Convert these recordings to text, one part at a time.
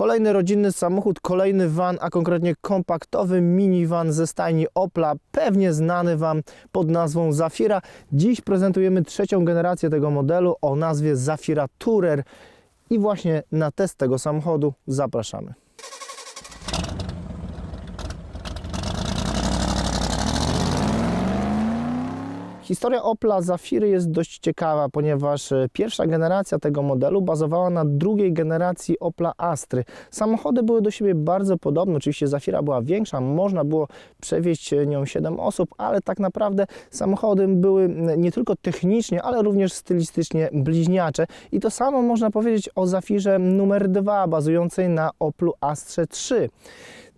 Kolejny rodzinny samochód, kolejny van, a konkretnie kompaktowy minivan ze stajni Opla, pewnie znany Wam pod nazwą Zafira. Dziś prezentujemy trzecią generację tego modelu o nazwie Zafira Tourer i właśnie na test tego samochodu zapraszamy. Historia Opla Zafiry jest dość ciekawa, ponieważ e, pierwsza generacja tego modelu bazowała na drugiej generacji Opla Astry. Samochody były do siebie bardzo podobne, oczywiście Zafira była większa, można było przewieźć e, nią 7 osób, ale tak naprawdę samochody były nie tylko technicznie, ale również stylistycznie bliźniacze. I to samo można powiedzieć o Zafirze numer 2, bazującej na Oplu Astrze 3.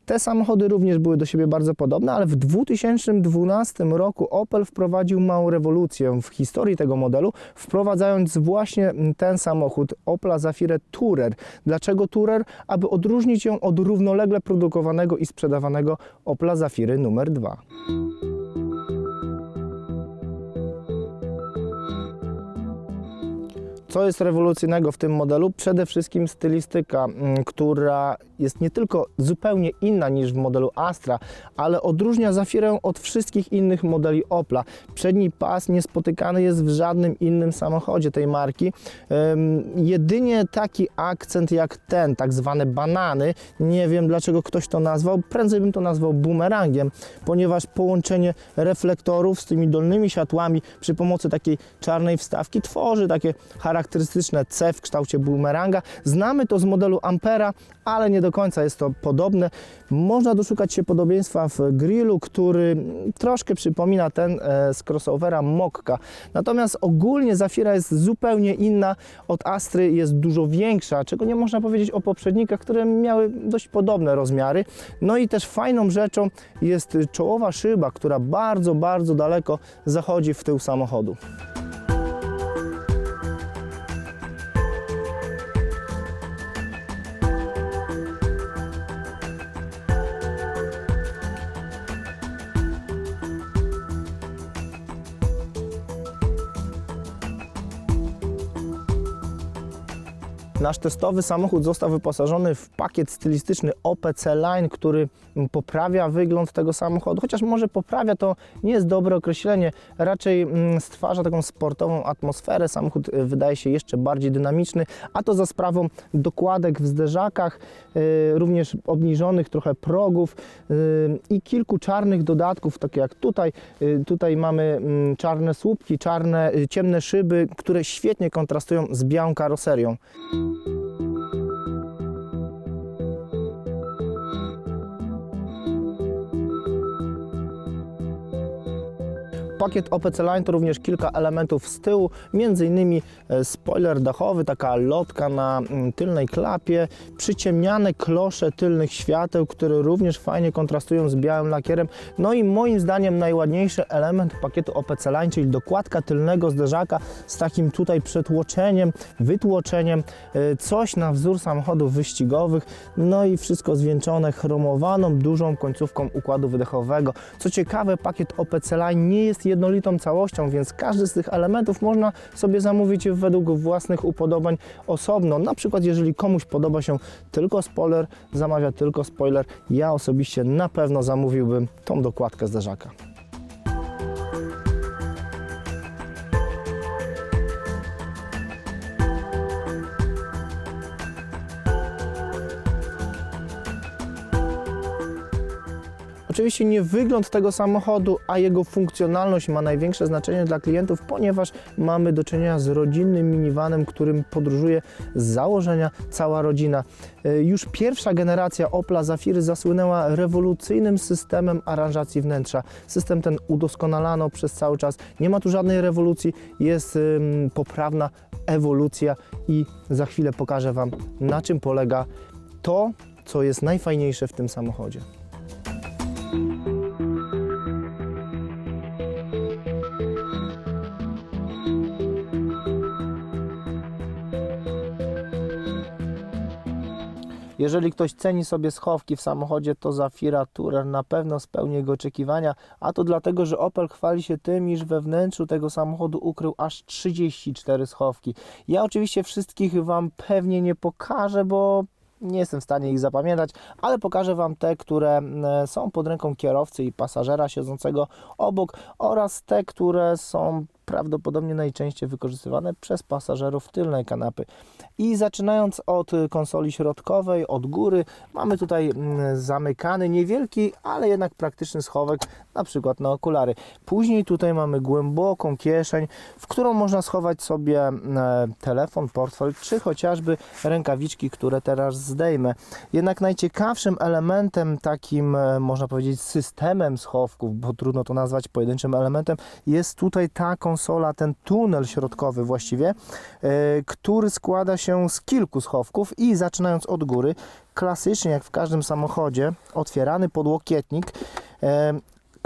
Te samochody również były do siebie bardzo podobne, ale w 2012 roku Opel wprowadził małą rewolucję w historii tego modelu, wprowadzając właśnie ten samochód Opla Zafirę Tourer. Dlaczego Tourer? Aby odróżnić ją od równolegle produkowanego i sprzedawanego Opla Zafiry numer 2. Co jest rewolucyjnego w tym modelu? Przede wszystkim stylistyka, mm, która jest nie tylko zupełnie inna niż w modelu Astra, ale odróżnia Zafirę od wszystkich innych modeli Opla. Przedni pas niespotykany jest w żadnym innym samochodzie tej marki. Jedynie taki akcent jak ten, tak zwane banany, nie wiem dlaczego ktoś to nazwał, prędzej bym to nazwał bumerangiem, ponieważ połączenie reflektorów z tymi dolnymi światłami przy pomocy takiej czarnej wstawki tworzy takie charakterystyczne C w kształcie bumeranga. Znamy to z modelu Ampera, ale nie do końca jest to podobne. Można doszukać się podobieństwa w grillu, który troszkę przypomina ten e, z crossovera Mokka. Natomiast ogólnie Zafira jest zupełnie inna od Astry, jest dużo większa, czego nie można powiedzieć o poprzednikach, które miały dość podobne rozmiary. No i też fajną rzeczą jest czołowa szyba, która bardzo, bardzo daleko zachodzi w tył samochodu. Nasz testowy samochód został wyposażony w pakiet stylistyczny OPC Line, który poprawia wygląd tego samochodu. Chociaż może poprawia to nie jest dobre określenie, raczej mm, stwarza taką sportową atmosferę. Samochód y, wydaje się jeszcze bardziej dynamiczny, a to za sprawą dokładek w zderzakach, y, również obniżonych trochę progów y, i kilku czarnych dodatków, takie jak tutaj. Tutaj mamy mm, czarne słupki, czarne, ciemne szyby, które świetnie kontrastują z białą karoserią. Thank you. Pakiet OPC Line to również kilka elementów z tyłu, innymi e, spoiler dachowy, taka lotka na mm, tylnej klapie, przyciemniane klosze tylnych świateł, które również fajnie kontrastują z białym lakierem. No i moim zdaniem najładniejszy element pakietu OPC Line, czyli dokładka tylnego zderzaka z takim tutaj przetłoczeniem, wytłoczeniem, e, coś na wzór samochodów wyścigowych, no i wszystko zwieńczone chromowaną, dużą końcówką układu wydechowego. Co ciekawe, pakiet OPC Line nie jest jednolitą całością, więc każdy z tych elementów można sobie zamówić według własnych upodobań osobno. Na przykład, jeżeli komuś podoba się tylko spoiler, zamawia tylko spoiler, ja osobiście na pewno zamówiłbym tą dokładkę zderzaka. Oczywiście nie wygląd tego samochodu, a jego funkcjonalność ma największe znaczenie dla klientów, ponieważ mamy do czynienia z rodzinnym minivanem, którym podróżuje z założenia cała rodzina. E, Już pierwsza generacja Opla Zafiry zasłynęła rewolucyjnym systemem aranżacji wnętrza. System ten udoskonalano przez cały czas. Nie ma tu żadnej rewolucji, jest ym, poprawna ewolucja i za chwilę pokażę Wam, na czym polega to, co jest najfajniejsze w tym samochodzie. Jeżeli ktoś ceni sobie schowki w samochodzie, to Zafira Tourer na pewno spełni jego oczekiwania, a to dlatego, że Opel chwali się tym, iż we wnętrzu tego samochodu ukrył aż 34 schowki. Ja oczywiście wszystkich Wam pewnie nie pokażę, bo nie jestem w stanie ich zapamiętać, ale pokażę Wam te, które mm, są pod ręką kierowcy i pasażera siedzącego obok oraz te, które są prawdopodobnie najczęściej wykorzystywane przez pasażerów tylnej kanapy. I zaczynając od konsoli środkowej, od góry, mamy tutaj mm, zamykany, niewielki, ale jednak praktyczny schowek, na przykład na okulary. Później tutaj mamy głęboką kieszeń, w którą można schować sobie e, telefon, portfel, czy chociażby rękawiczki, które teraz zdejmę. Jednak najciekawszym elementem, takim e, można powiedzieć systemem schowków, bo trudno to nazwać pojedynczym elementem, jest tutaj ta konsola, ten tunel środkowy właściwie, e, który składa się z kilku schowków i zaczynając od góry, klasycznie jak w każdym samochodzie, otwierany podłokietnik,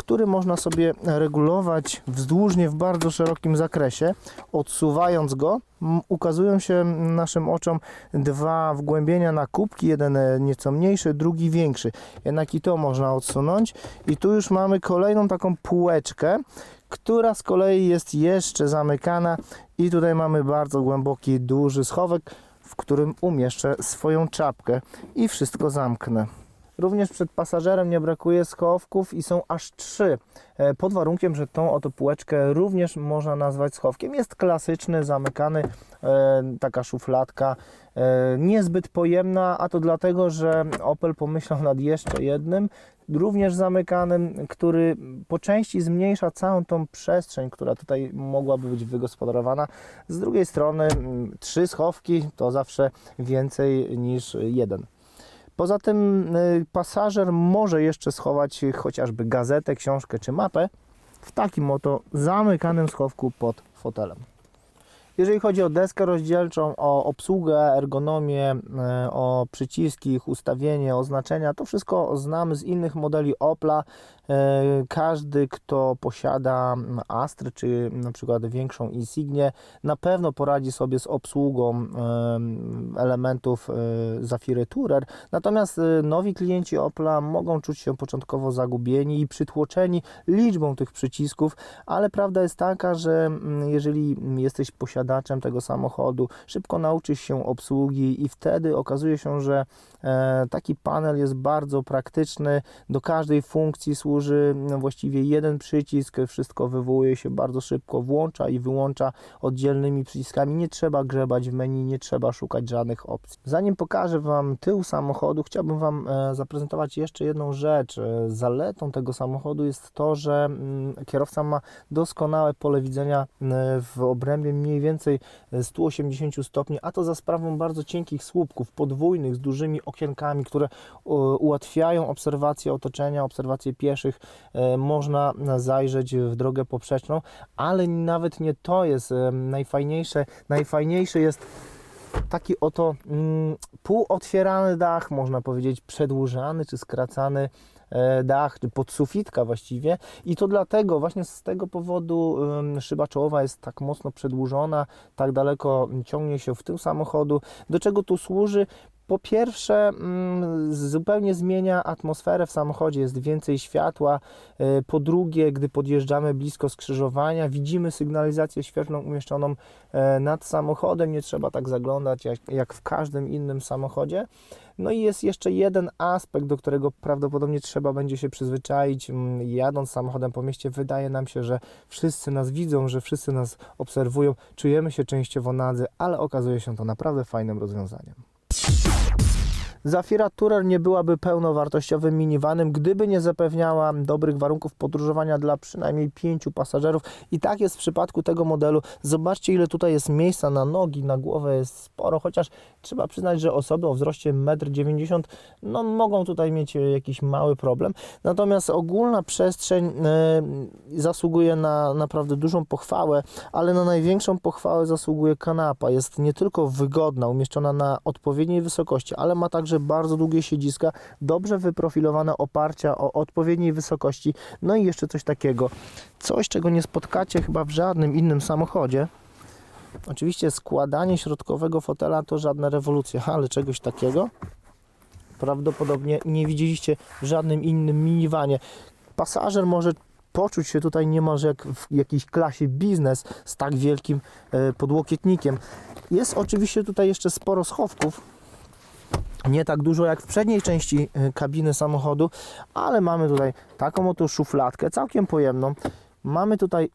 który można sobie regulować wzdłużnie w bardzo szerokim zakresie. Odsuwając go, ukazują się naszym oczom dwa wgłębienia na kubki, jeden e, nieco mniejszy, drugi większy. Jednak i to można odsunąć. I tu już mamy kolejną taką półeczkę, która z kolei jest jeszcze zamykana i tutaj mamy bardzo głęboki, duży schowek, w którym umieszczę swoją czapkę i wszystko zamknę. Również przed pasażerem nie brakuje schowków i są aż trzy, e, pod warunkiem, że tą oto półeczkę również można nazwać schowkiem. Jest klasyczny, zamykany, e, taka szufladka, e, niezbyt pojemna, a to dlatego, że Opel pomyślał nad jeszcze jednym, również zamykanym, który po części zmniejsza całą tą przestrzeń, która tutaj mogłaby być wygospodarowana. Z drugiej strony mm, trzy schowki to zawsze więcej niż jeden. Poza tym y, pasażer może jeszcze schować chociażby gazetę, książkę czy mapę w takim oto zamykanym schowku pod fotelem. Jeżeli chodzi o deskę rozdzielczą, o obsługę, ergonomię, e, o przyciski, ich ustawienie, oznaczenia, to wszystko znamy z innych modeli Opla. E, Każdy, kto posiada Astry czy na przykład większą Insignię, na pewno poradzi sobie z obsługą e, elementów Zafiry Tourer. Natomiast nowi klienci Opla mogą czuć się początkowo zagubieni i przytłoczeni liczbą tych przycisków, ale prawda jest taka, że jeżeli jesteś posiadaczem tego samochodu, szybko nauczysz się obsługi i wtedy okazuje się, że e, taki panel jest bardzo praktyczny. Do każdej funkcji służy no, właściwie jeden przycisk, wszystko wywołuje się bardzo szybko, włącza i wyłącza oddzielnymi przyciskami. Nie trzeba grzebać w menu, nie trzeba szukać żadnych opcji. Zanim pokażę Wam tył samochodu, chciałbym Wam e, zaprezentować jeszcze jedną rzecz. Zaletą tego samochodu jest to, że mm, kierowca ma doskonałe pole widzenia e, w obrębie mniej więcej 180 stopni, a to za sprawą bardzo cienkich słupków podwójnych z dużymi okienkami, które u- ułatwiają obserwację otoczenia, obserwację pieszych. E, Można zajrzeć w drogę poprzeczną, ale nawet nie to jest e, najfajniejsze. Najfajniejsze jest taki oto mm, półotwierany dach, można powiedzieć przedłużany czy skracany e, dach, czy podsufitka właściwie i to dlatego, właśnie z tego powodu szyba czołowa jest tak mocno przedłużona, tak daleko ciągnie się w tył samochodu. Do czego tu służy? Po pierwsze, mm, zupełnie zmienia atmosferę w samochodzie, jest więcej światła. E, Po drugie, gdy podjeżdżamy blisko skrzyżowania, widzimy sygnalizację świetlną umieszczoną e, nad samochodem. Nie trzeba tak zaglądać jak, jak w każdym innym samochodzie. No i jest jeszcze jeden aspekt, do którego prawdopodobnie trzeba będzie się przyzwyczaić. Mm, Jadąc samochodem po mieście, wydaje nam się, że wszyscy nas widzą, że wszyscy nas obserwują, czujemy się częściowo nadzy, ale okazuje się to naprawdę fajnym rozwiązaniem. Zafira Tourer nie byłaby pełnowartościowym minivanem, gdyby nie zapewniała dobrych warunków podróżowania dla przynajmniej pięciu pasażerów. I tak jest w przypadku tego modelu. Zobaczcie, ile tutaj jest miejsca na nogi, na głowę jest sporo, chociaż trzeba przyznać, że osoby o wzroście 1,90 m no, mogą tutaj mieć e, jakiś mały problem. Natomiast ogólna przestrzeń e, zasługuje na naprawdę dużą pochwałę, ale na największą pochwałę zasługuje kanapa. Jest nie tylko wygodna, umieszczona na odpowiedniej wysokości, ale ma także bardzo długie siedziska, dobrze wyprofilowane oparcia o odpowiedniej wysokości. No i jeszcze coś takiego, coś czego nie spotkacie chyba w żadnym innym samochodzie. Oczywiście składanie środkowego fotela to żadna rewolucja, ale czegoś takiego prawdopodobnie nie widzieliście w żadnym innym minivanie. Pasażer może poczuć się tutaj niemalże jak w jakiejś klasie biznes z tak wielkim e, podłokietnikiem. Jest oczywiście tutaj jeszcze sporo schowków, nie tak dużo jak w przedniej części y, kabiny samochodu, ale mamy tutaj taką oto szufladkę, całkiem pojemną. Mamy tutaj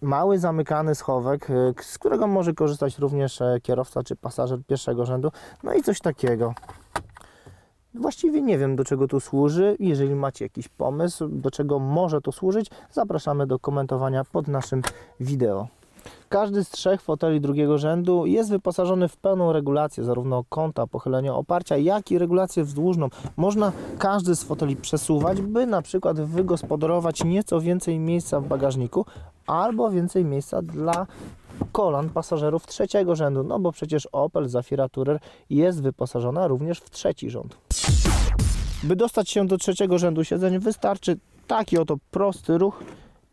mały zamykany schowek, y, z którego może korzystać również e, kierowca czy pasażer pierwszego rzędu. No i coś takiego. Właściwie nie wiem do czego to służy. Jeżeli macie jakiś pomysł, do czego może to służyć, zapraszamy do komentowania pod naszym wideo. Każdy z trzech foteli drugiego rzędu jest wyposażony w pełną regulację zarówno kąta, pochylenia oparcia, jak i regulację wzdłużną. Można każdy z foteli przesuwać, by na przykład wygospodarować nieco więcej miejsca w bagażniku albo więcej miejsca dla kolan pasażerów trzeciego rzędu, no bo przecież Opel Zafira Tourer jest wyposażona również w trzeci rząd. By dostać się do trzeciego rzędu siedzeń wystarczy taki oto prosty ruch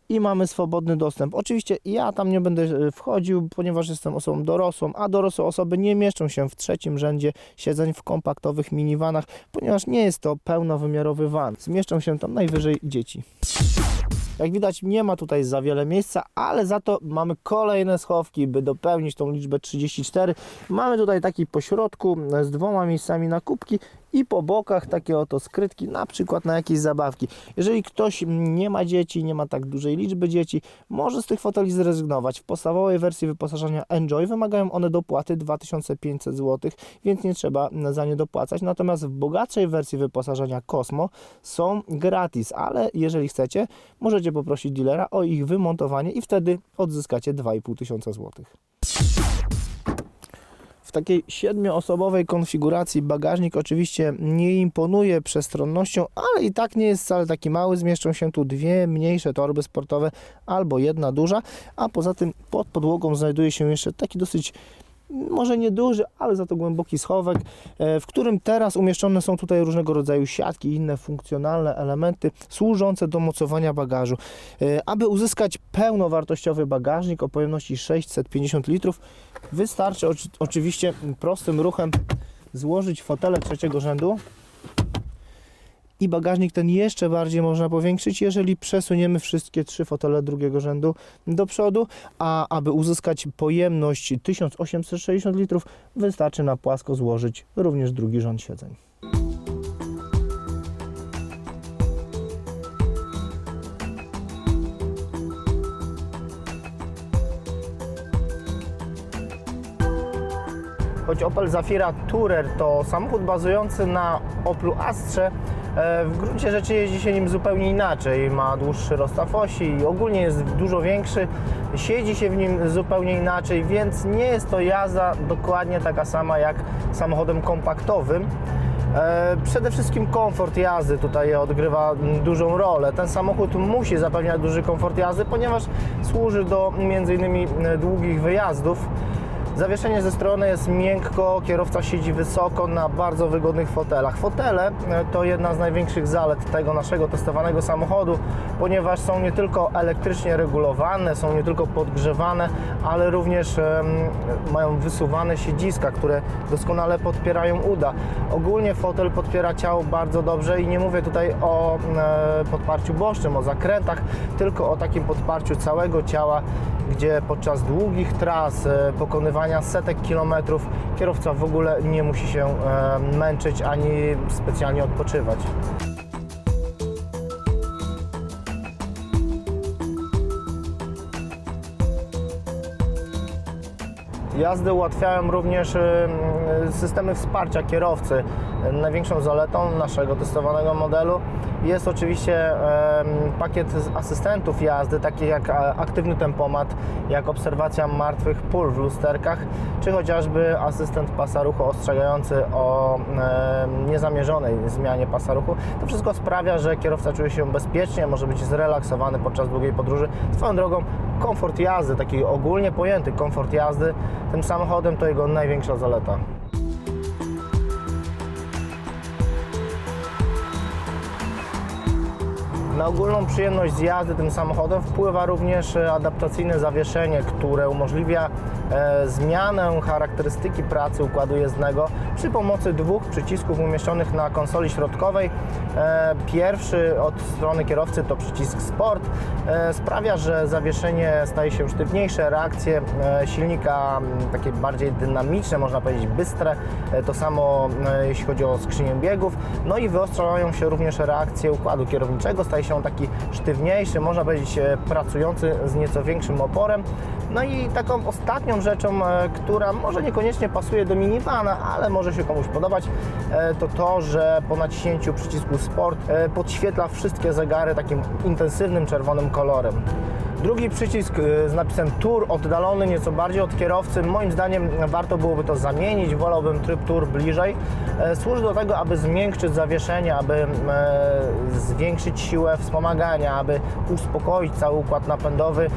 i mamy swobodny dostęp. Oczywiście ja tam nie będę e, wchodził, ponieważ jestem osobą dorosłą, a dorosłe osoby nie mieszczą się w trzecim rzędzie siedzeń w kompaktowych minivanach, ponieważ nie jest to pełnowymiarowy van. Zmieszczą się tam najwyżej dzieci. Jak widać nie ma tutaj za wiele miejsca, ale za to mamy kolejne schowki, by dopełnić tą liczbę 34. Mamy tutaj taki pośrodku z dwoma miejscami na kubki i po bokach takie oto skrytki, na przykład na jakieś zabawki. Jeżeli ktoś nie ma dzieci, nie ma tak dużej liczby dzieci, może z tych foteli zrezygnować. W podstawowej wersji wyposażenia Enjoy wymagają one dopłaty 2500 zł, więc nie trzeba za nie dopłacać. Natomiast w bogatszej wersji wyposażenia Cosmo są gratis, ale jeżeli chcecie, możecie poprosić dealera o ich wymontowanie i wtedy odzyskacie 2500 zł. Takiej siedmioosobowej konfiguracji bagażnik oczywiście nie imponuje przestronnością, ale i tak nie jest wcale taki mały. Zmieszczą się tu dwie mniejsze torby sportowe albo jedna duża, a poza tym pod podłogą znajduje się jeszcze taki dosyć może nieduży, ale za to głęboki schowek, e, w którym teraz umieszczone są tutaj różnego rodzaju siatki i inne funkcjonalne elementy służące do mocowania bagażu. E, Aby uzyskać pełnowartościowy bagażnik o pojemności 650 litrów, wystarczy oczy- oczywiście prostym ruchem złożyć fotele trzeciego rzędu i bagażnik ten jeszcze bardziej można powiększyć, jeżeli przesuniemy wszystkie trzy fotele drugiego rzędu do przodu, a aby uzyskać pojemność 1860 litrów, wystarczy na płasko złożyć również drugi rząd siedzeń. Choć Opel Zafira Tourer to samochód bazujący na Oplu Astrze, w gruncie rzeczy jeździ się nim zupełnie inaczej. Ma dłuższy rozstaw osi i ogólnie jest dużo większy. Siedzi się w nim zupełnie inaczej, więc nie jest to jazda dokładnie taka sama jak samochodem kompaktowym. E, Przede wszystkim komfort jazdy tutaj odgrywa dużą rolę. Ten samochód musi zapewniać duży komfort jazdy, ponieważ służy do m.in. długich wyjazdów. Zawieszenie ze strony jest miękko, kierowca siedzi wysoko na bardzo wygodnych fotelach. Fotele e, to jedna z największych zalet tego naszego testowanego samochodu, ponieważ są nie tylko elektrycznie regulowane, są nie tylko podgrzewane, ale również mają wysuwane siedziska, które doskonale podpierają uda. Ogólnie fotel podpiera ciało bardzo dobrze i nie mówię tutaj o e, podparciu bocznym, o zakrętach, tylko o takim podparciu całego ciała, gdzie podczas długich tras, e, pokonywania setek kilometrów kierowca w ogóle nie musi się e, męczyć ani specjalnie odpoczywać. Jazdy ułatwiają również e, systemy wsparcia kierowcy. Największą zaletą naszego testowanego modelu jest oczywiście pakiet asystentów jazdy, takich jak e, aktywny tempomat, jak obserwacja martwych pól w lusterkach, czy chociażby asystent pasa ruchu ostrzegający o niezamierzonej zmianie pasa ruchu. To wszystko sprawia, że kierowca czuje się bezpiecznie, może być zrelaksowany podczas długiej podróży. Swoją drogą komfort jazdy, taki ogólnie pojęty komfort jazdy tym samochodem to jego największa zaleta. Na ogólną przyjemność z jazdy tym samochodem wpływa również e, adaptacyjne zawieszenie, które umożliwia e, zmianę charakterystyki pracy układu jezdnego, przy pomocy dwóch przycisków umieszczonych na konsoli środkowej. E, Pierwszy od strony kierowcy to przycisk Sport. E, Sprawia, że zawieszenie staje się sztywniejsze, reakcje e, silnika takie bardziej dynamiczne, można powiedzieć bystre. To samo jeśli chodzi o skrzynię biegów. No i wyostrzają się również reakcje układu kierowniczego. Staje się on taki sztywniejszy, można powiedzieć pracujący z nieco większym oporem. No i taką ostatnią rzeczą, która może niekoniecznie pasuje do minivana, ale może się komuś podobać, e, to to, że po naciśnięciu przycisku Sport e, podświetla wszystkie zegary takim intensywnym czerwonym kolorem. Drugi przycisk e, z napisem Tour, oddalony nieco bardziej od kierowcy. Moim zdaniem warto byłoby to zamienić. Wolałbym tryb Tour bliżej. E, Służy do tego, aby zmiękczyć zawieszenie, aby e, zwiększyć siłę wspomagania, aby uspokoić cały układ napędowy.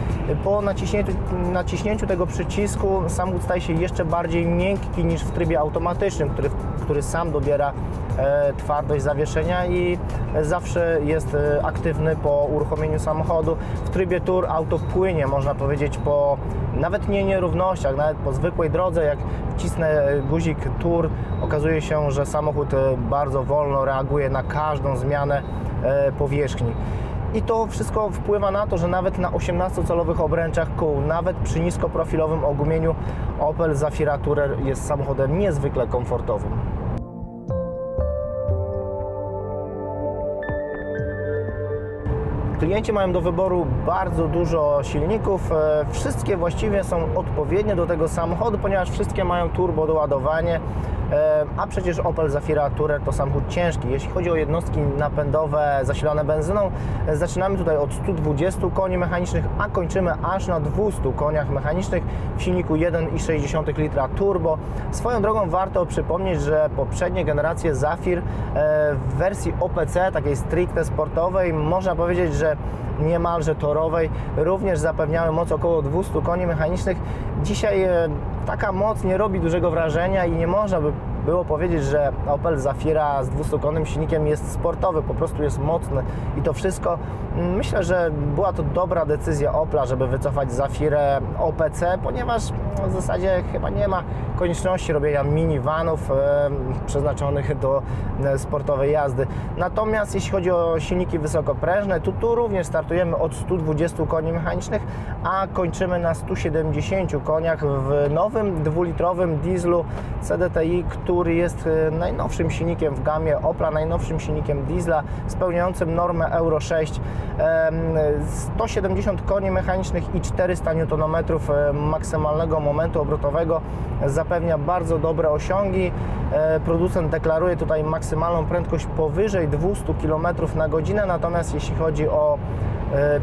Po naciśnięciu, naciśnięciu tego przycisku samochód staje się jeszcze bardziej miękki niż w trybie automatycznym, który, który sam dobiera e, twardość zawieszenia i zawsze jest e, aktywny po uruchomieniu samochodu. W trybie Tour auto płynie, można powiedzieć, po nawet nie nierównościach, nawet po zwykłej drodze, jak wcisnę guzik Tour, okazuje się, że samochód e, bardzo wolno reaguje na każdą zmianę powierzchni. I to wszystko wpływa na to, że nawet na 18-calowych obręczach kół, nawet przy niskoprofilowym ogumieniu Opel Zafira Tourer jest samochodem niezwykle komfortowym. Klienci mają do wyboru bardzo dużo silników. e, Wszystkie właściwie są odpowiednie do tego samochodu, ponieważ wszystkie mają turbo doładowanie. E, A przecież Opel Zafira Tourer to samochód ciężki. Jeśli chodzi o jednostki napędowe zasilane benzyną, zaczynamy tutaj od 120 koni mechanicznych, a kończymy aż na 200 koniach mechanicznych w silniku 1,6 litra turbo. Swoją drogą warto przypomnieć, że poprzednie generacje Zafir e, w wersji OPC, takiej stricte sportowej, można powiedzieć, że niemalże torowej, również zapewniały moc około 200 koni mechanicznych. Dzisiaj e, taka moc nie robi dużego wrażenia i nie można by było powiedzieć, że Opel Zafira z 200-konnym silnikiem jest sportowy, po prostu jest mocny i to wszystko. Myślę, że była to dobra decyzja Opla, żeby wycofać Zafirę OPC, ponieważ w zasadzie chyba nie ma konieczności robienia minivanów e, przeznaczonych do e, sportowej jazdy. Natomiast jeśli chodzi o silniki wysokoprężne, to tu również startujemy od 120 koni mechanicznych, a kończymy na 170 koniach w nowym dwulitrowym dieslu CDTI, który jest e, najnowszym silnikiem w gamie Opla, najnowszym silnikiem diesla spełniającym normę Euro 6. Em, 170 koni mechanicznych i 400 Nm e, maksymalnego momentu obrotowego zapewnia bardzo dobre osiągi. E, Producent deklaruje tutaj maksymalną prędkość powyżej 200 km na godzinę, natomiast jeśli chodzi o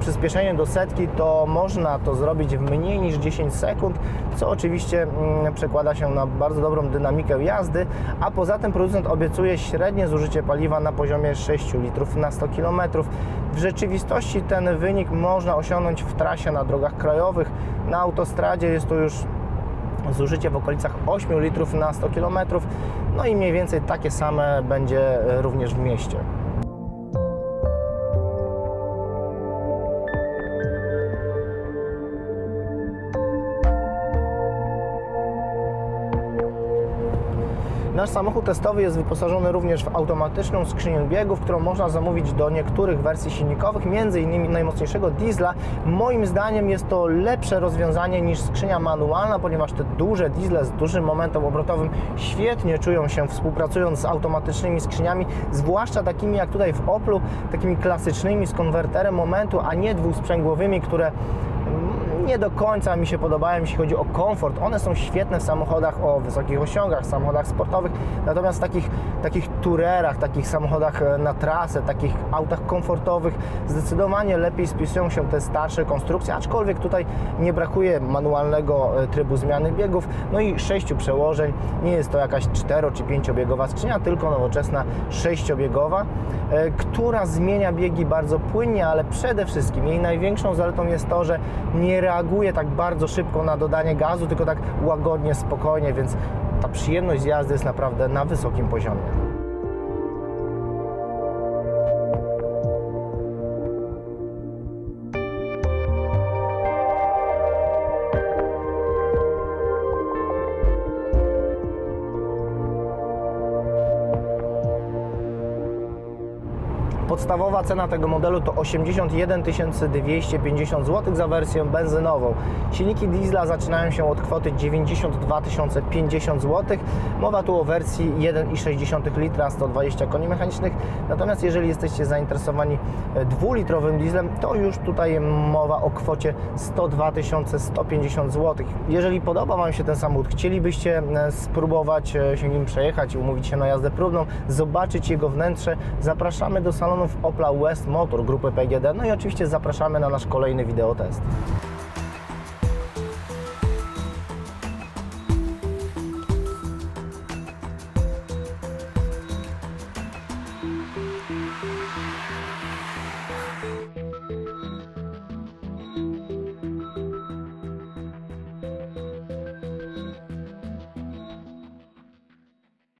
przyspieszenie do setki, to można to zrobić w mniej niż 10 sekund, co oczywiście mm, przekłada się na bardzo dobrą dynamikę jazdy, a poza tym producent obiecuje średnie zużycie paliwa na poziomie 6 litrów na 100 km. W rzeczywistości ten wynik można osiągnąć w trasie na drogach krajowych. Na autostradzie jest to już zużycie w okolicach 8 litrów na 100 km, no i mniej więcej takie same będzie również w mieście. Nasz samochód testowy jest wyposażony również w automatyczną skrzynię biegów, którą można zamówić do niektórych wersji silnikowych, m.in. najmocniejszego diesla. Moim zdaniem jest to lepsze rozwiązanie niż skrzynia manualna, ponieważ te duże diesle z dużym momentem obrotowym świetnie czują się współpracując z automatycznymi skrzyniami, zwłaszcza takimi jak tutaj w Oplu, takimi klasycznymi z konwerterem momentu, a nie dwusprzęgłowymi, które nie do końca mi się podobają, jeśli chodzi o komfort. One są świetne w samochodach o wysokich osiągach, samochodach sportowych, natomiast w takich, takich turerach, takich samochodach e, na trasę, takich autach komfortowych zdecydowanie lepiej spisują się te starsze konstrukcje, aczkolwiek tutaj nie brakuje manualnego e, trybu zmiany biegów, no i sześciu przełożeń. Nie jest to jakaś cztero czy pięciobiegowa skrzynia, tylko nowoczesna sześciobiegowa, e, która zmienia biegi bardzo płynnie, ale przede wszystkim jej największą zaletą jest to, że nie reaguje tak bardzo szybko na dodanie gazu, tylko tak łagodnie, spokojnie, więc ta przyjemność jazdy jest naprawdę na wysokim poziomie. Podstawowa cena tego modelu to 81 250 zł za wersję benzynową. Silniki diesla zaczynają się od kwoty 92 050 zł. Mowa tu o wersji 1,6 litra 120 koni mechanicznych. Natomiast jeżeli jesteście zainteresowani e, dwulitrowym dieslem, to już tutaj mowa o kwocie 102 150 zł. Jeżeli podoba Wam się ten samochód, chcielibyście e, spróbować e, się nim przejechać i umówić się na jazdę próbną, zobaczyć jego wnętrze, zapraszamy do salonów Opla West Motor grupy PGD, no i oczywiście zapraszamy na nasz kolejny wideotest.